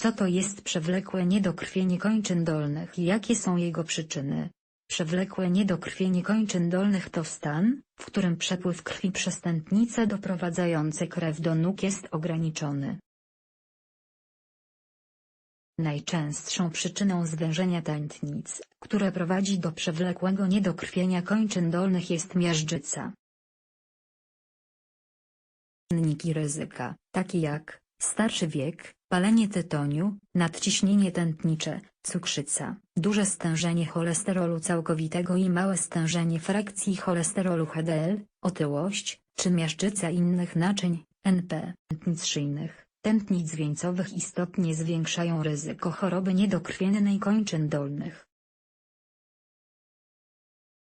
Co to jest przewlekłe niedokrwienie kończyn dolnych i jakie są jego przyczyny? Przewlekłe niedokrwienie kończyn dolnych to stan, w którym przepływ krwi przez tętnice doprowadzające krew do nóg jest ograniczony. Najczęstszą przyczyną zwężenia tętnic, które prowadzi do przewlekłego niedokrwienia kończyn dolnych jest miażdżyca. Czynniki ryzyka, takie jak starszy wiek, palenie tytoniu, nadciśnienie tętnicze, cukrzyca, duże stężenie cholesterolu całkowitego i małe stężenie frakcji cholesterolu HDL, otyłość, czy miażdżyca innych naczyń, NP, tętnic szyjnych, tętnic wieńcowych istotnie zwiększają ryzyko choroby niedokrwiennej kończyn dolnych.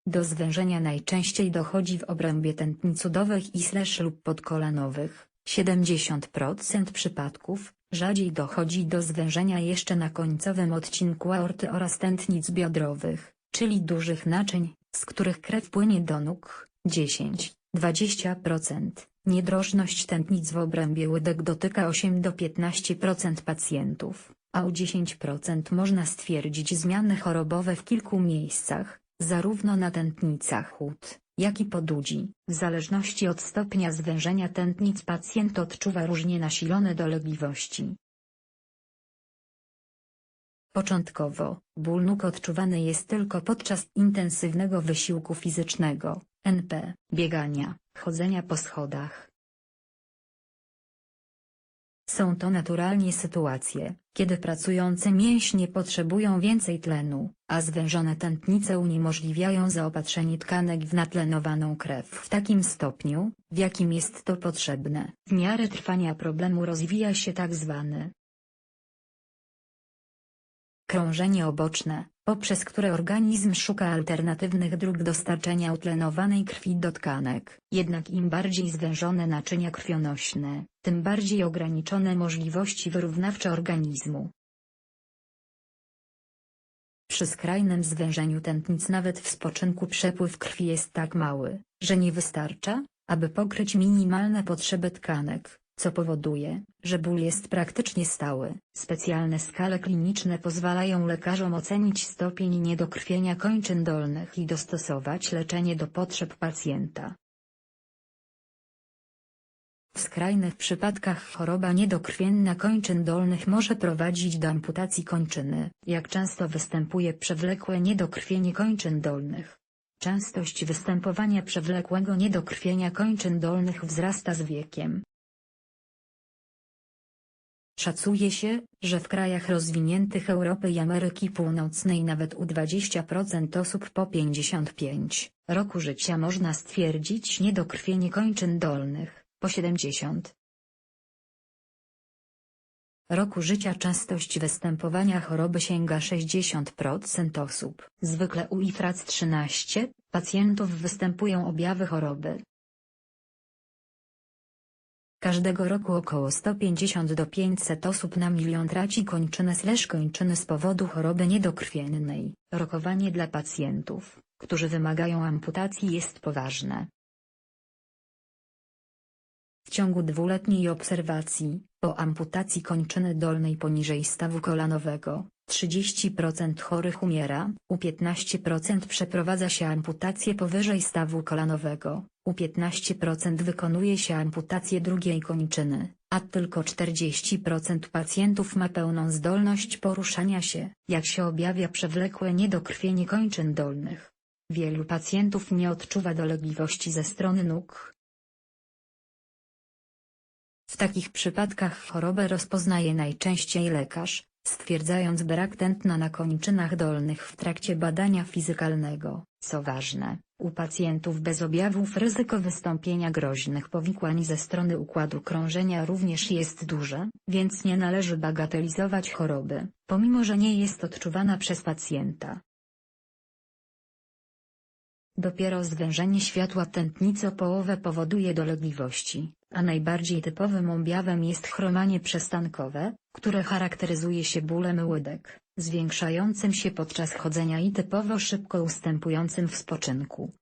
Do zwężenia najczęściej dochodzi w obrębie tętnic udowych i slash lub podkolanowych, 70% przypadków, rzadziej dochodzi do zwężenia jeszcze na końcowym odcinku aorty oraz tętnic biodrowych, czyli dużych naczyń, z których krew płynie do nóg, 10-20%. Niedrożność tętnic w obrębie łydek dotyka 8-15% pacjentów, a u 10% można stwierdzić zmiany chorobowe w kilku miejscach, zarówno na tętnicach ud, jak i podudzi. W zależności od stopnia zwężenia tętnic pacjent odczuwa różnie nasilone dolegliwości. Początkowo, ból nóg odczuwany jest tylko podczas intensywnego wysiłku fizycznego, NP, biegania, chodzenia po schodach. Są to naturalnie sytuacje, kiedy pracujące mięśnie potrzebują więcej tlenu, a zwężone tętnice uniemożliwiają zaopatrzenie tkanek w natlenowaną krew w takim stopniu, w jakim jest to potrzebne. W miarę trwania problemu rozwija się tak zwany krążenie oboczne, poprzez które organizm szuka alternatywnych dróg dostarczenia utlenowanej krwi do tkanek. Jednak im bardziej zwężone naczynia krwionośne, tym bardziej ograniczone możliwości wyrównawcze organizmu. Przy skrajnym zwężeniu tętnic nawet w spoczynku przepływ krwi jest tak mały, że nie wystarcza, aby pokryć minimalne potrzeby tkanek co powoduje, że ból jest praktycznie stały. Specjalne skale kliniczne pozwalają lekarzom ocenić stopień niedokrwienia kończyn dolnych i dostosować leczenie do potrzeb pacjenta. W skrajnych przypadkach choroba niedokrwienna kończyn dolnych może prowadzić do amputacji kończyny. Jak często występuje przewlekłe niedokrwienie kończyn dolnych? Częstość występowania przewlekłego niedokrwienia kończyn dolnych wzrasta z wiekiem. Szacuje się, że w krajach rozwiniętych Europy i Ameryki Północnej nawet u 20% osób po 55 roku życia można stwierdzić niedokrwienie kończyn dolnych, po 70 roku życia częstość występowania choroby sięga 60% osób. Zwykle u IFRAC 13 pacjentów występują objawy choroby, Każdego roku około 150 do 500 osób na milion traci kończynę slash kończyny z powodu choroby niedokrwiennej. Rokowanie dla pacjentów, którzy wymagają amputacji jest poważne. W ciągu dwuletniej obserwacji, po amputacji kończyny dolnej poniżej stawu kolanowego, 30% chorych umiera, u 15% przeprowadza się amputację powyżej stawu kolanowego, u 15% wykonuje się amputację drugiej kończyny, a tylko 40% pacjentów ma pełną zdolność poruszania się. Jak się objawia przewlekłe niedokrwienie kończyn dolnych? Wielu pacjentów nie odczuwa dolegliwości ze strony nóg. W takich przypadkach chorobę rozpoznaje najczęściej lekarz, stwierdzając brak tętna na kończynach dolnych w trakcie badania fizykalnego. Co ważne, u pacjentów bez objawów ryzyko wystąpienia groźnych powikłań ze strony układu krążenia również jest duże, więc nie należy bagatelizować choroby, pomimo że nie jest odczuwana przez pacjenta. Dopiero zwężenie światła tętnicy połowę powoduje dolegliwości, a najbardziej typowym objawem jest chromanie przestankowe, które charakteryzuje się bólem łydek, zwiększającym się podczas chodzenia i typowo szybko ustępującym w spoczynku.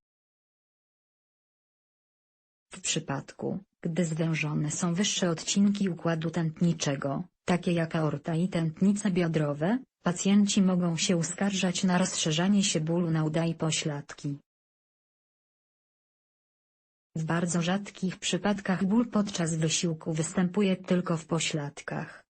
W przypadku, gdy zwężone są wyższe odcinki układu tętniczego, takie jak aorta i tętnice biodrowe, pacjenci mogą się uskarżać na rozszerzanie się bólu na uda i pośladki. W bardzo rzadkich przypadkach ból podczas wysiłku występuje tylko w pośladkach.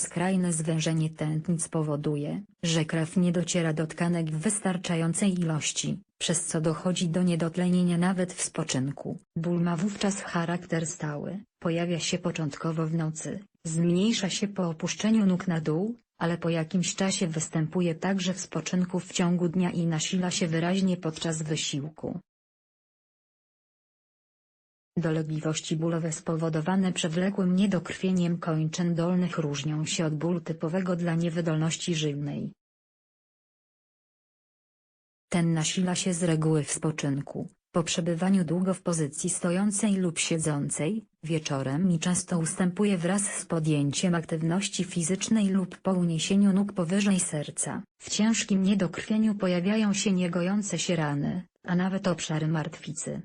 Skrajne zwężenie tętnic powoduje, że krew nie dociera do tkanek w wystarczającej ilości, przez co dochodzi do niedotlenienia nawet w spoczynku. Ból ma wówczas charakter stały, pojawia się początkowo w nocy, zmniejsza się po opuszczeniu nóg na dół, ale po jakimś czasie występuje także w spoczynku w ciągu dnia i nasila się wyraźnie podczas wysiłku. Dolegliwości bólowe spowodowane przewlekłym niedokrwieniem kończyn dolnych różnią się od bólu typowego dla niewydolności żylnej. Ten nasila się z reguły w spoczynku, po przebywaniu długo w pozycji stojącej lub siedzącej, wieczorem i często ustępuje wraz z podjęciem aktywności fizycznej lub po uniesieniu nóg powyżej serca. W ciężkim niedokrwieniu pojawiają się niegojące się rany, a nawet obszary martwicy.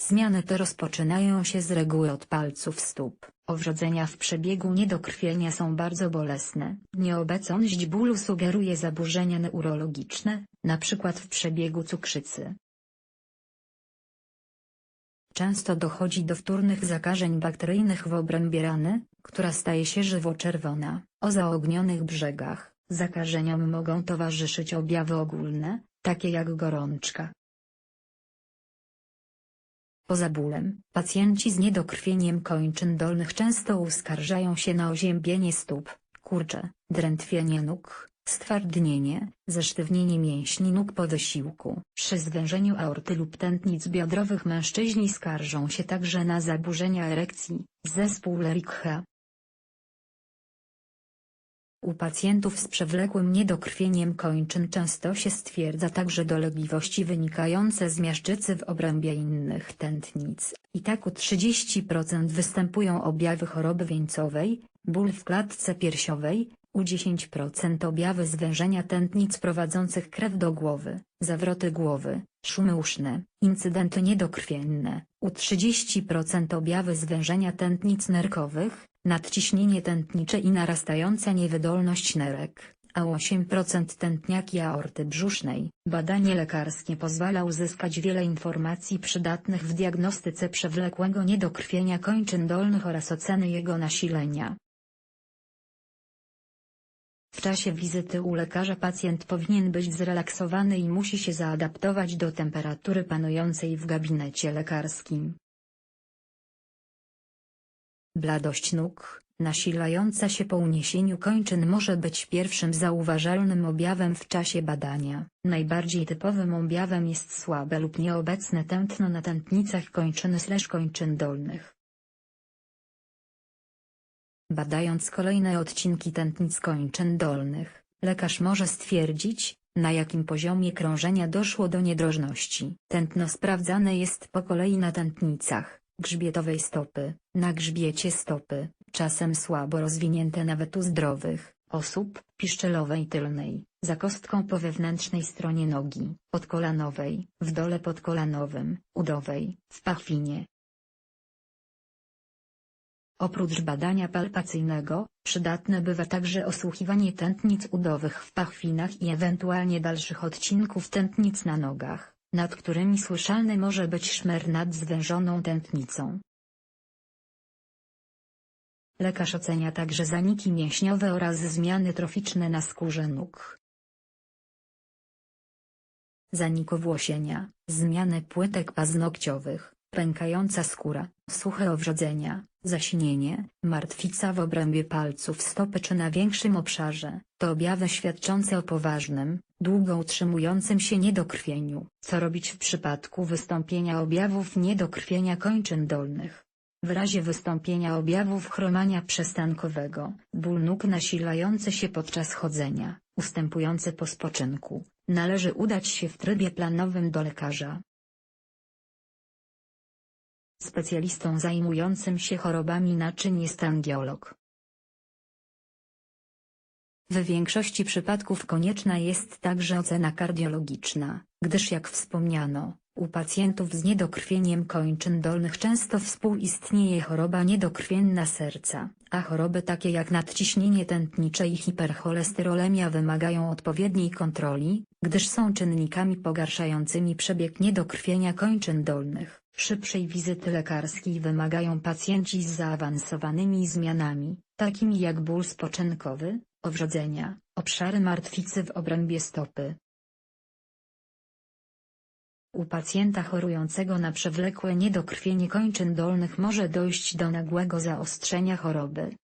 Zmiany te rozpoczynają się z reguły od palców stóp. Owrzodzenia w przebiegu niedokrwienia są bardzo bolesne. Nieobecność bólu sugeruje zaburzenia neurologiczne, np. w przebiegu cukrzycy. Często dochodzi do wtórnych zakażeń bakteryjnych w obrębie rany, która staje się żywo-czerwona. O zaognionych brzegach, zakażeniom mogą towarzyszyć objawy ogólne, takie jak gorączka, Poza bólem, pacjenci z niedokrwieniem kończyn dolnych często uskarżają się na oziębienie stóp, kurcze, drętwienie nóg, stwardnienie, zesztywnienie mięśni nóg po wysiłku. Przy zwężeniu aorty lub tętnic biodrowych mężczyźni skarżą się także na zaburzenia erekcji, zespół Lerikha, u pacjentów z przewlekłym niedokrwieniem kończyn często się stwierdza także dolegliwości wynikające z miażdżycy w obrębie innych tętnic. I tak u 30% występują objawy choroby wieńcowej, ból w klatce piersiowej, u 10% objawy zwężenia tętnic prowadzących krew do głowy, zawroty głowy, szumy uszne, incydenty niedokrwienne, u 30% objawy zwężenia tętnic nerkowych, nadciśnienie tętnicze i narastająca niewydolność nerek, a 8% tętniaki aorty brzusznej. Badanie lekarskie pozwala uzyskać wiele informacji przydatnych w diagnostyce przewlekłego niedokrwienia kończyn dolnych oraz oceny jego nasilenia. Czasie wizyty u lekarza pacjent powinien być zrelaksowany i musi się zaadaptować do temperatury panującej w gabinecie lekarskim. Bladość nóg, nasilająca się po uniesieniu kończyn może być pierwszym zauważalnym objawem w czasie badania. Najbardziej typowym objawem jest słabe lub nieobecne tętno na tętnicach kończyny kończyn dolnych. Badając kolejne odcinki tętnic kończyn dolnych, lekarz może stwierdzić, na jakim poziomie krążenia doszło do niedrożności. Tętno sprawdzane jest po kolei na tętnicach, grzbietowej stopy, na grzbiecie stopy, czasem słabo rozwinięte nawet u zdrowych osób, piszczelowej tylnej, za kostką po wewnętrznej stronie nogi, podkolanowej, w dole podkolanowym, udowej, w pachwinie. Oprócz badania palpacyjnego, przydatne bywa także osłuchiwanie tętnic udowych w pachwinach i ewentualnie dalszych odcinków tętnic na nogach nad którymi słyszalny może być szmer nad zwężoną tętnicą. Lekarz ocenia także zaniki mięśniowe oraz zmiany troficzne na skórze nóg. Zanik owłosienia, zmiany płytek paznokciowych, pękająca skóra, suche owrzodzenia, zasinienie, martwica w obrębie palców stopy czy na większym obszarze, to objawy świadczące o poważnym, długo utrzymującym się niedokrwieniu. Co robić w przypadku wystąpienia objawów niedokrwienia kończyn dolnych? W razie wystąpienia objawów chromania przestankowego, ból nóg nasilający się podczas chodzenia, ustępujący po spoczynku, należy udać się w trybie planowym do lekarza. Specjalistą zajmującym się chorobami naczyń jest angiolog. W większości przypadków konieczna jest także ocena kardiologiczna, gdyż jak wspomniano, U pacjentów z niedokrwieniem kończyn dolnych często współistnieje choroba niedokrwienna serca, a choroby takie jak nadciśnienie tętnicze i hipercholesterolemia wymagają odpowiedniej kontroli, gdyż są czynnikami pogarszającymi przebieg niedokrwienia kończyn dolnych. Szybszej wizyty lekarskiej wymagają pacjenci z zaawansowanymi zmianami, takimi jak ból spoczynkowy, owrzodzenia, obszary martwicy w obrębie stopy. U pacjenta chorującego na przewlekłe niedokrwienie kończyn dolnych może dojść do nagłego zaostrzenia choroby.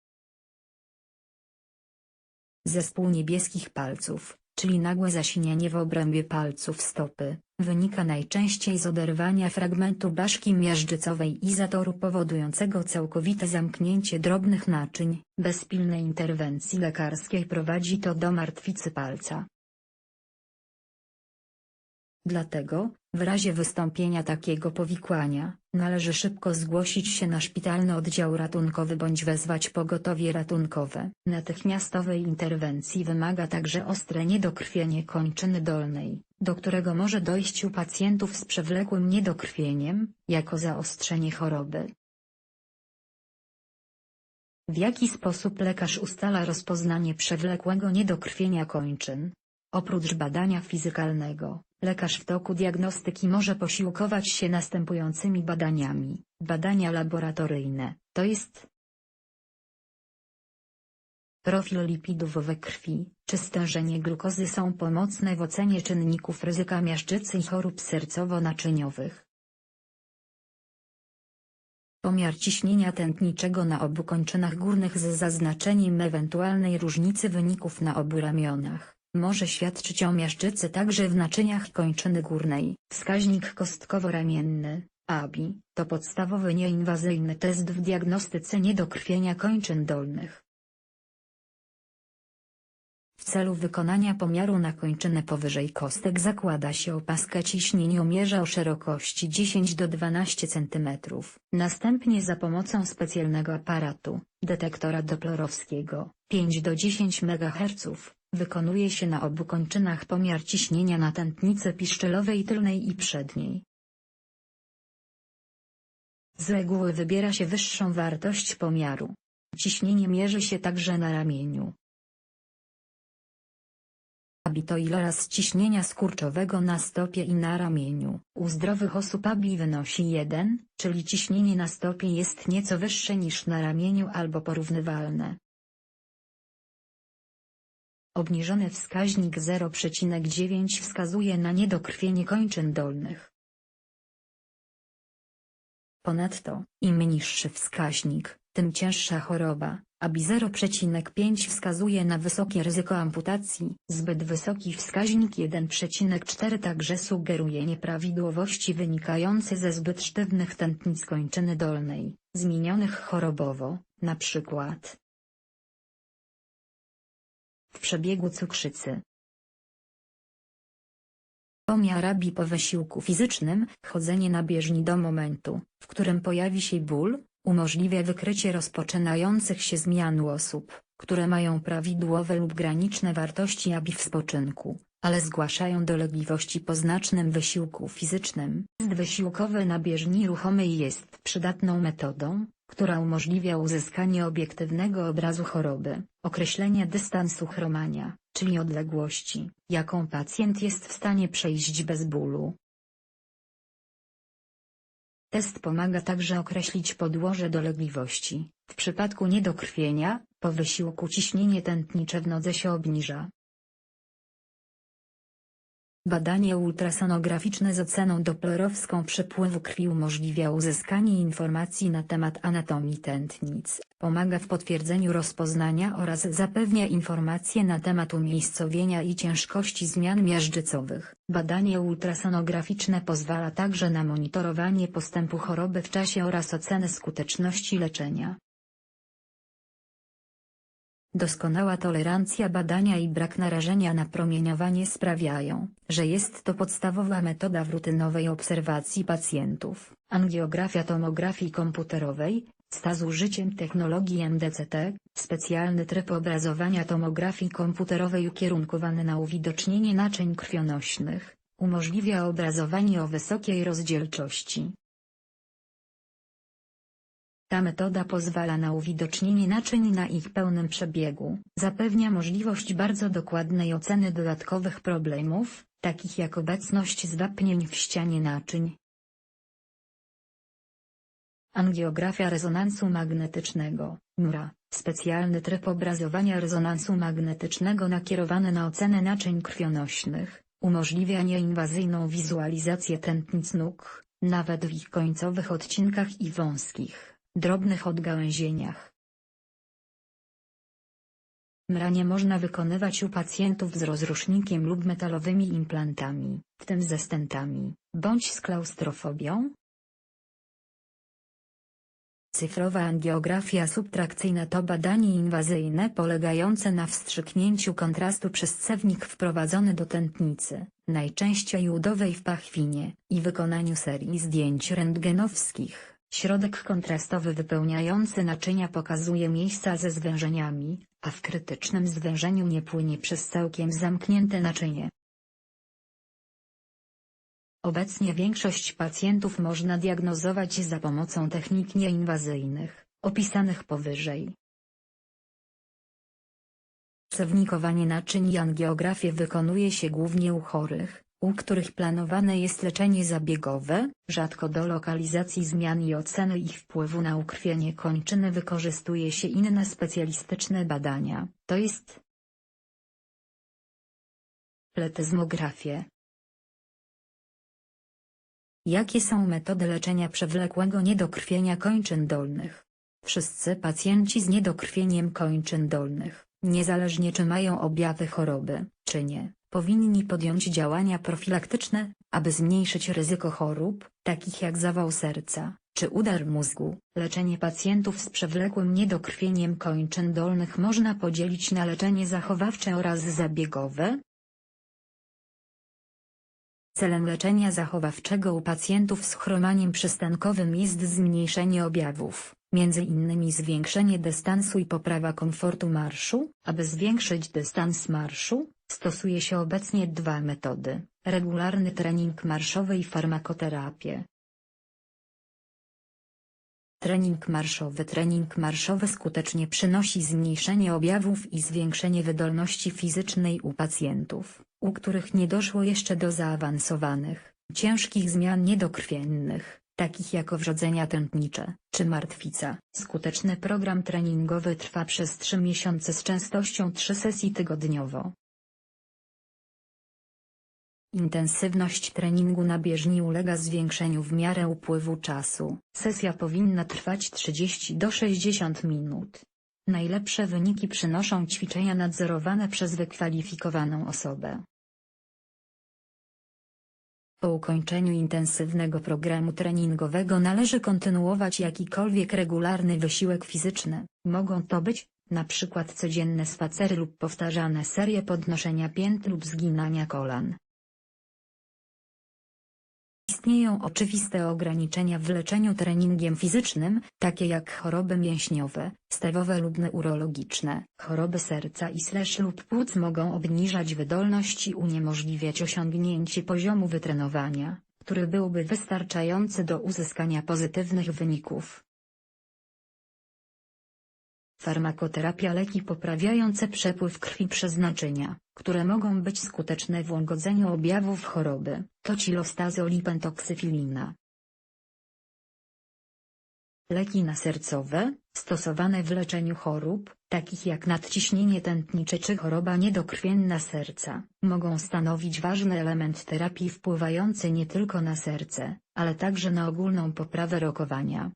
Zespół niebieskich palców, czyli nagłe zasinienie w obrębie palców stopy, wynika najczęściej z oderwania fragmentu baszki miażdżycowej i zatoru powodującego całkowite zamknięcie drobnych naczyń. Bez pilnej interwencji lekarskiej prowadzi to do martwicy palca. Dlatego, w razie wystąpienia takiego powikłania, należy szybko zgłosić się na szpitalny oddział ratunkowy bądź wezwać pogotowie ratunkowe. Natychmiastowej interwencji wymaga także ostre niedokrwienie kończyny dolnej, do którego może dojść u pacjentów z przewlekłym niedokrwieniem, jako zaostrzenie choroby. W jaki sposób lekarz ustala rozpoznanie przewlekłego niedokrwienia kończyn? Oprócz badania fizykalnego, lekarz w toku diagnostyki może posiłkować się następującymi badaniami. Badania laboratoryjne, to jest Profil lipidów we krwi, czy stężenie glukozy są pomocne w ocenie czynników ryzyka miażdżycy i chorób sercowo-naczyniowych. Pomiar ciśnienia tętniczego na obu kończynach górnych z zaznaczeniem ewentualnej różnicy wyników na obu ramionach. Może świadczyć o miażdżycy także w naczyniach kończyny górnej. Wskaźnik kostkowo-ramienny, ABI, to podstawowy nieinwazyjny test w diagnostyce niedokrwienia kończyn dolnych. W celu wykonania pomiaru na kończynę powyżej kostek zakłada się opaskę ciśnieniomierza o szerokości 10 do 12 cm. Następnie za pomocą specjalnego aparatu, detektora doplerowskiego, 5 do 10 MHz, wykonuje się na obu kończynach pomiar ciśnienia na tętnicy piszczelowej tylnej i przedniej. Z reguły wybiera się wyższą wartość pomiaru. Ciśnienie mierzy się także na ramieniu. ABI to iloraz ciśnienia skurczowego na stopie i na ramieniu. U zdrowych osób ABI wynosi 1, czyli ciśnienie na stopie jest nieco wyższe niż na ramieniu albo porównywalne. Obniżony wskaźnik 0,9 wskazuje na niedokrwienie kończyn dolnych. Ponadto, im niższy wskaźnik, tym cięższa choroba, ABI 0,5 wskazuje na wysokie ryzyko amputacji. Zbyt wysoki wskaźnik 1,4 także sugeruje nieprawidłowości wynikające ze zbyt sztywnych tętnic kończyny dolnej, zmienionych chorobowo, np. w przebiegu cukrzycy. Pomiar ABI po wysiłku fizycznym, chodzenie na bieżni do momentu, w którym pojawi się ból, Umożliwia wykrycie rozpoczynających się zmian u osób, które mają prawidłowe lub graniczne wartości ABI w spoczynku, ale zgłaszają dolegliwości po znacznym wysiłku fizycznym. Wysiłkowy na bieżni ruchomej jest przydatną metodą, która umożliwia uzyskanie obiektywnego obrazu choroby, określenie dystansu chromania, czyli odległości, jaką pacjent jest w stanie przejść bez bólu, Test pomaga także określić podłoże dolegliwości. W przypadku niedokrwienia, po wysiłku ciśnienie tętnicze w nodze się obniża. Badanie ultrasonograficzne z oceną doplerowską przepływu krwi umożliwia uzyskanie informacji na temat anatomii tętnic, pomaga w potwierdzeniu rozpoznania oraz zapewnia informacje na temat umiejscowienia i ciężkości zmian miażdżycowych. Badanie ultrasonograficzne pozwala także na monitorowanie postępu choroby w czasie oraz ocenę skuteczności leczenia. Doskonała tolerancja badania i brak narażenia na promieniowanie sprawiają, że jest to podstawowa metoda w rutynowej obserwacji pacjentów. Angiografia tomografii komputerowej, sta z użyciem technologii MDCT, specjalny tryb obrazowania tomografii komputerowej ukierunkowany na uwidocznienie naczyń krwionośnych, Umożliwia obrazowanie o wysokiej rozdzielczości. Ta metoda pozwala na uwidocznienie naczyń na ich pełnym przebiegu, zapewnia możliwość bardzo dokładnej oceny dodatkowych problemów, takich jak obecność zwapnień w ścianie naczyń. Angiografia rezonansu magnetycznego, MRA, specjalny tryb obrazowania rezonansu magnetycznego nakierowany na ocenę naczyń krwionośnych, umożliwia nieinwazyjną wizualizację tętnic nóg, nawet w ich końcowych odcinkach i wąskich, drobnych odgałęzieniach. MRA nie można wykonywać u pacjentów z rozrusznikiem lub metalowymi implantami, w tym ze stentami, bądź z klaustrofobią, Cyfrowa angiografia subtrakcyjna to badanie inwazyjne polegające na wstrzyknięciu kontrastu przez cewnik wprowadzony do tętnicy, najczęściej udowej w pachwinie, i wykonaniu serii zdjęć rentgenowskich. Środek kontrastowy wypełniający naczynia pokazuje miejsca ze zwężeniami, a w krytycznym zwężeniu nie płynie przez całkiem zamknięte naczynie. Obecnie większość pacjentów można diagnozować za pomocą technik nieinwazyjnych, opisanych powyżej. Cewnikowanie naczyń i angiografię wykonuje się głównie u chorych, u których planowane jest leczenie zabiegowe, rzadko do lokalizacji zmian i oceny ich wpływu na ukrwienie kończyny wykorzystuje się inne specjalistyczne badania, to jest pletyzmografię, Jakie są metody leczenia przewlekłego niedokrwienia kończyn dolnych? Wszyscy pacjenci z niedokrwieniem kończyn dolnych, niezależnie czy mają objawy choroby, czy nie, powinni podjąć działania profilaktyczne, aby zmniejszyć ryzyko chorób, takich jak zawał serca, czy udar mózgu. Leczenie pacjentów z przewlekłym niedokrwieniem kończyn dolnych można podzielić na leczenie zachowawcze oraz zabiegowe, Celem leczenia zachowawczego u pacjentów z chromaniem przystankowym jest zmniejszenie objawów, m.in. zwiększenie dystansu i poprawa komfortu marszu. Aby zwiększyć dystans marszu, stosuje się obecnie dwa metody, regularny trening marszowy i farmakoterapię. Trening marszowy Trening marszowy skutecznie przynosi zmniejszenie objawów i zwiększenie wydolności fizycznej u pacjentów, u których nie doszło jeszcze do zaawansowanych, ciężkich zmian niedokrwiennych, takich jak owrzodzenia tętnicze, czy martwica. Skuteczny program treningowy trwa przez 3 miesiące z częstością 3 sesji tygodniowo. Intensywność treningu na bieżni ulega zwiększeniu w miarę upływu czasu. Sesja powinna trwać 30 do 60 minut. Najlepsze wyniki przynoszą ćwiczenia nadzorowane przez wykwalifikowaną osobę. Po ukończeniu intensywnego programu treningowego należy kontynuować jakikolwiek regularny wysiłek fizyczny. Mogą to być, na przykład codzienne spacery lub powtarzane serie podnoszenia pięt lub zginania kolan. Istnieją oczywiste ograniczenia w leczeniu treningiem fizycznym, takie jak choroby mięśniowe, stawowe lub neurologiczne. Choroby serca i slash lub płuc mogą obniżać wydolność i uniemożliwiać osiągnięcie poziomu wytrenowania, który byłby wystarczający do uzyskania pozytywnych wyników. Farmakoterapia leki poprawiające przepływ krwi przez naczynia, które mogą być skuteczne w łagodzeniu objawów choroby, to cilostazolipentoksyfilina. Leki nasercowe, stosowane w leczeniu chorób, takich jak nadciśnienie tętnicze czy choroba niedokrwienna serca, mogą stanowić ważny element terapii wpływający nie tylko na serce, ale także na ogólną poprawę rokowania.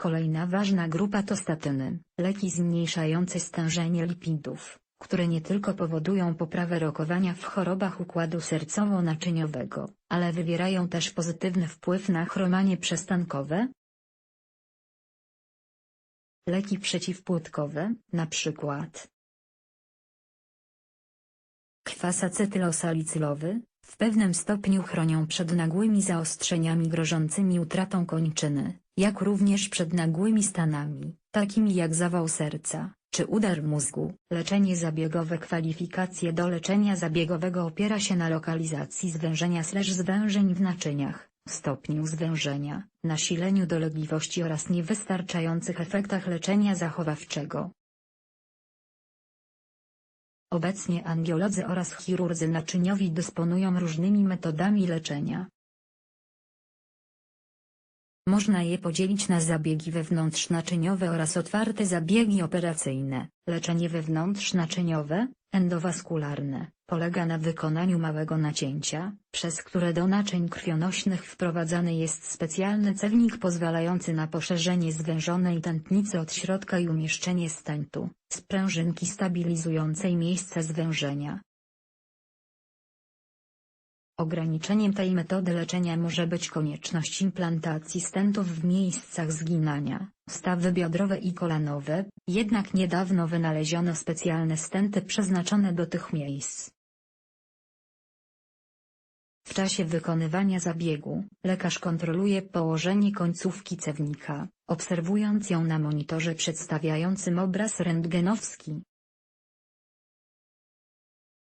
Kolejna ważna grupa to statyny, leki zmniejszające stężenie lipidów, które nie tylko powodują poprawę rokowania w chorobach układu sercowo-naczyniowego, ale wywierają też pozytywny wpływ na chromanie przestankowe. Leki przeciwpłotkowe, np. Kwas acetylosalicylowy, w pewnym stopniu chronią przed nagłymi zaostrzeniami grożącymi utratą kończyny, jak również przed nagłymi stanami, takimi jak zawał serca, czy udar mózgu. Leczenie zabiegowe Kwalifikacje do leczenia zabiegowego opiera się na lokalizacji zwężenia slash zwężeń w naczyniach, stopniu zwężenia, nasileniu dolegliwości oraz niewystarczających efektach leczenia zachowawczego. Obecnie angiolodzy oraz chirurdzy naczyniowi dysponują różnymi metodami leczenia. Można je podzielić na zabiegi wewnątrznaczyniowe oraz otwarte zabiegi operacyjne. Leczenie wewnątrznaczyniowe, endowaskularne, polega na wykonaniu małego nacięcia, przez które do naczyń krwionośnych wprowadzany jest specjalny cewnik pozwalający na poszerzenie zwężonej tętnicy od środka i umieszczenie stentu, sprężynki stabilizującej miejsce zwężenia. Ograniczeniem tej metody leczenia może być konieczność implantacji stentów w miejscach zginania, stawy biodrowe i kolanowe, jednak niedawno wynaleziono specjalne stenty przeznaczone do tych miejsc. W czasie wykonywania zabiegu, lekarz kontroluje położenie końcówki cewnika, obserwując ją na monitorze przedstawiającym obraz rentgenowski.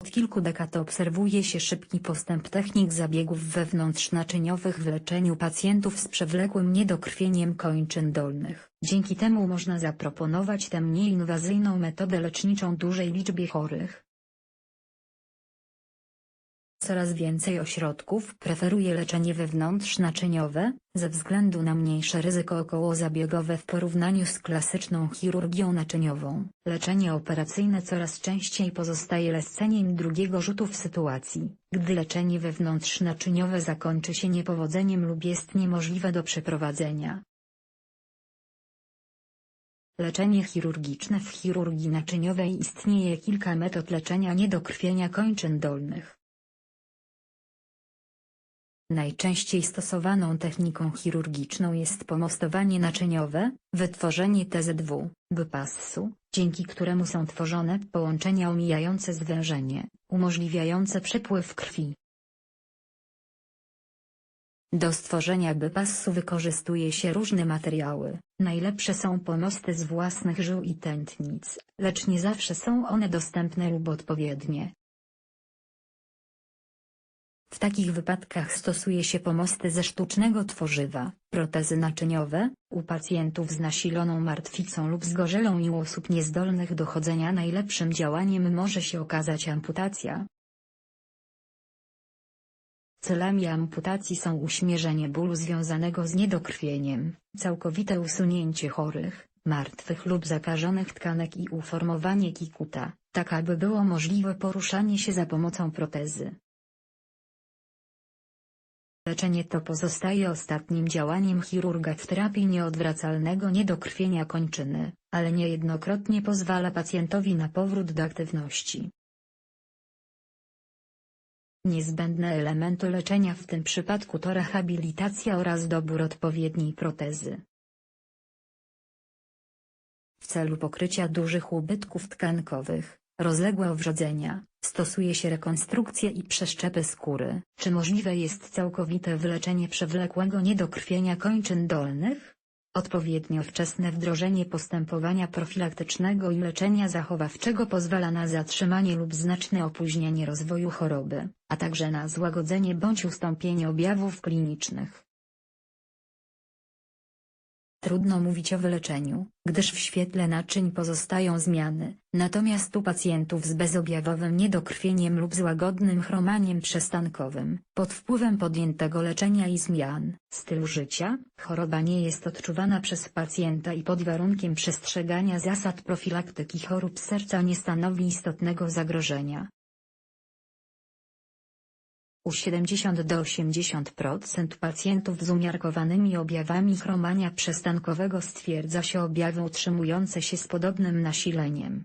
Od kilku dekad obserwuje się szybki postęp technik zabiegów wewnątrznaczyniowych w leczeniu pacjentów z przewlekłym niedokrwieniem kończyn dolnych. Dzięki temu można zaproponować tę mniej inwazyjną metodę leczniczą dużej liczbie chorych. Coraz więcej ośrodków preferuje leczenie wewnątrznaczyniowe, ze względu na mniejsze ryzyko okołozabiegowe w porównaniu z klasyczną chirurgią naczyniową. Leczenie operacyjne coraz częściej pozostaje leczeniem drugiego rzutu w sytuacji, gdy leczenie wewnątrznaczyniowe zakończy się niepowodzeniem lub jest niemożliwe do przeprowadzenia. Leczenie chirurgiczne W chirurgii naczyniowej istnieje kilka metod leczenia niedokrwienia kończyn dolnych. Najczęściej stosowaną techniką chirurgiczną jest pomostowanie naczyniowe, wytworzenie TZW, bypassu, dzięki któremu są tworzone połączenia omijające zwężenie, umożliwiające przepływ krwi. Do stworzenia bypassu wykorzystuje się różne materiały, najlepsze są pomosty z własnych żył i tętnic, lecz nie zawsze są one dostępne lub odpowiednie. W takich wypadkach stosuje się pomosty ze sztucznego tworzywa, protezy naczyniowe, u pacjentów z nasiloną martwicą lub zgorzelą i u osób niezdolnych do chodzenia najlepszym działaniem może się okazać amputacja. Celami amputacji są uśmierzenie bólu związanego z niedokrwieniem, całkowite usunięcie chorych, martwych lub zakażonych tkanek i uformowanie kikuta, tak aby było możliwe poruszanie się za pomocą protezy. Leczenie to pozostaje ostatnim działaniem chirurga w terapii nieodwracalnego niedokrwienia kończyny, ale niejednokrotnie pozwala pacjentowi na powrót do aktywności. Niezbędne elementy leczenia w tym przypadku to rehabilitacja oraz dobór odpowiedniej protezy. W celu pokrycia dużych ubytków tkankowych, rozległe owrzodzenia, stosuje się rekonstrukcję i przeszczepy skóry. Czy możliwe jest całkowite wyleczenie przewlekłego niedokrwienia kończyn dolnych? Odpowiednio wczesne wdrożenie postępowania profilaktycznego i leczenia zachowawczego pozwala na zatrzymanie lub znaczne opóźnienie rozwoju choroby, a także na złagodzenie bądź ustąpienie objawów klinicznych. Trudno mówić o wyleczeniu, gdyż w świetle naczyń pozostają zmiany, natomiast u pacjentów z bezobjawowym niedokrwieniem lub z łagodnym chromaniem przestankowym, pod wpływem podjętego leczenia i zmian stylu życia, choroba nie jest odczuwana przez pacjenta i pod warunkiem przestrzegania zasad profilaktyki chorób serca nie stanowi istotnego zagrożenia. U 70 do 80% pacjentów z umiarkowanymi objawami chromania przestankowego stwierdza się objawy utrzymujące się z podobnym nasileniem.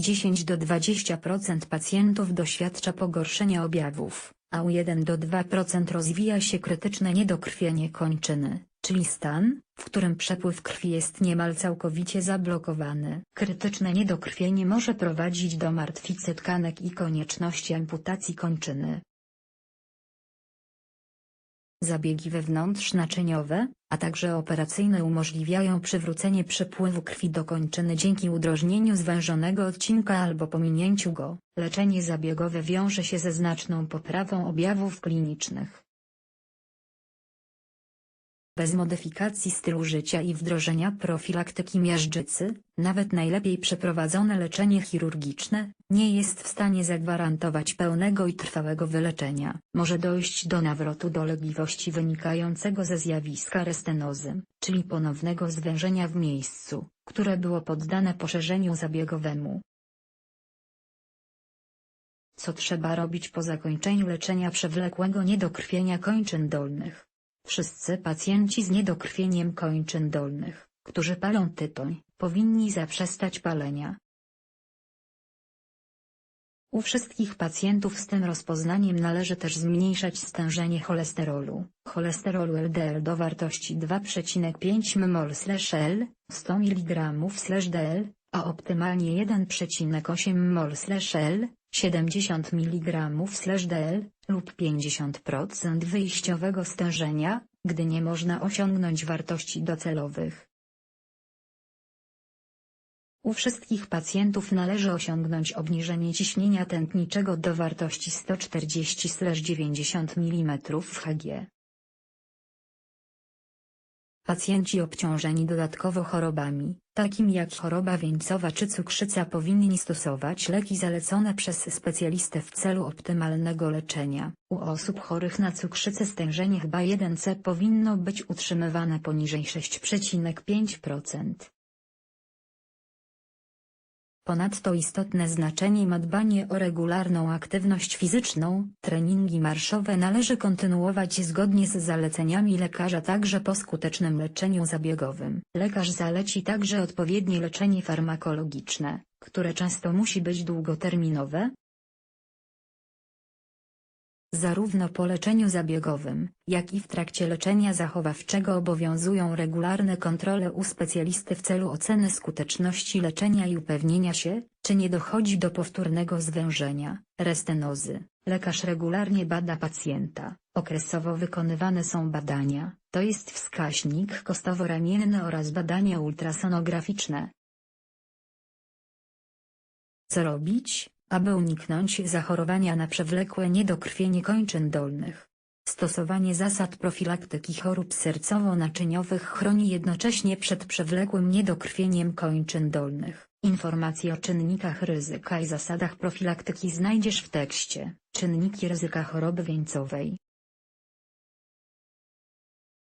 10 do 20% pacjentów doświadcza pogorszenia objawów, a u 1 do 2% rozwija się krytyczne niedokrwienie kończyny czyli stan, w którym przepływ krwi jest niemal całkowicie zablokowany. Krytyczne niedokrwienie może prowadzić do martwicy tkanek i konieczności amputacji kończyny. Zabiegi wewnątrznaczyniowe, a także operacyjne umożliwiają przywrócenie przepływu krwi do kończyny dzięki udrożnieniu zwężonego odcinka albo pominięciu go. Leczenie zabiegowe wiąże się ze znaczną poprawą objawów klinicznych. Bez modyfikacji stylu życia i wdrożenia profilaktyki miażdżycy, nawet najlepiej przeprowadzone leczenie chirurgiczne, nie jest w stanie zagwarantować pełnego i trwałego wyleczenia. Może dojść do nawrotu dolegliwości wynikającego ze zjawiska restenozy, czyli ponownego zwężenia w miejscu, które było poddane poszerzeniu zabiegowemu. Co trzeba robić po zakończeniu leczenia przewlekłego niedokrwienia kończyn dolnych? Wszyscy pacjenci z niedokrwieniem kończyn dolnych, którzy palą tytoń, powinni zaprzestać palenia. U wszystkich pacjentów z tym rozpoznaniem należy też zmniejszać stężenie cholesterolu, cholesterolu LDL do wartości 2,5 mmol/L, 100 mg/dl, a optymalnie 1,8 mmol/L, 70 mg/dl, lub 50% wyjściowego stężenia, gdy nie można osiągnąć wartości docelowych. U wszystkich pacjentów należy osiągnąć obniżenie ciśnienia tętniczego do wartości 140-90 mm Hg. Pacjenci obciążeni dodatkowo chorobami, takimi jak choroba wieńcowa czy cukrzyca powinni stosować leki zalecone przez specjalistę w celu optymalnego leczenia. U osób chorych na cukrzycę stężenie chyba 1C powinno być utrzymywane poniżej 6,5%. Ponadto istotne znaczenie ma dbanie o regularną aktywność fizyczną, treningi marszowe należy kontynuować zgodnie z zaleceniami lekarza także po skutecznym leczeniu zabiegowym. Lekarz zaleci także odpowiednie leczenie farmakologiczne, które często musi być długoterminowe, Zarówno po leczeniu zabiegowym, jak i w trakcie leczenia zachowawczego obowiązują regularne kontrole u specjalisty w celu oceny skuteczności leczenia i upewnienia się, czy nie dochodzi do powtórnego zwężenia, restenozy. Lekarz regularnie bada pacjenta. Okresowo wykonywane są badania, to jest wskaźnik kostowo-ramienny oraz badania ultrasonograficzne. Co robić? Aby uniknąć zachorowania na przewlekłe niedokrwienie kończyn dolnych. Stosowanie zasad profilaktyki chorób sercowo-naczyniowych chroni jednocześnie przed przewlekłym niedokrwieniem kończyn dolnych. Informacje o czynnikach ryzyka i zasadach profilaktyki znajdziesz w tekście. Czynniki ryzyka choroby wieńcowej.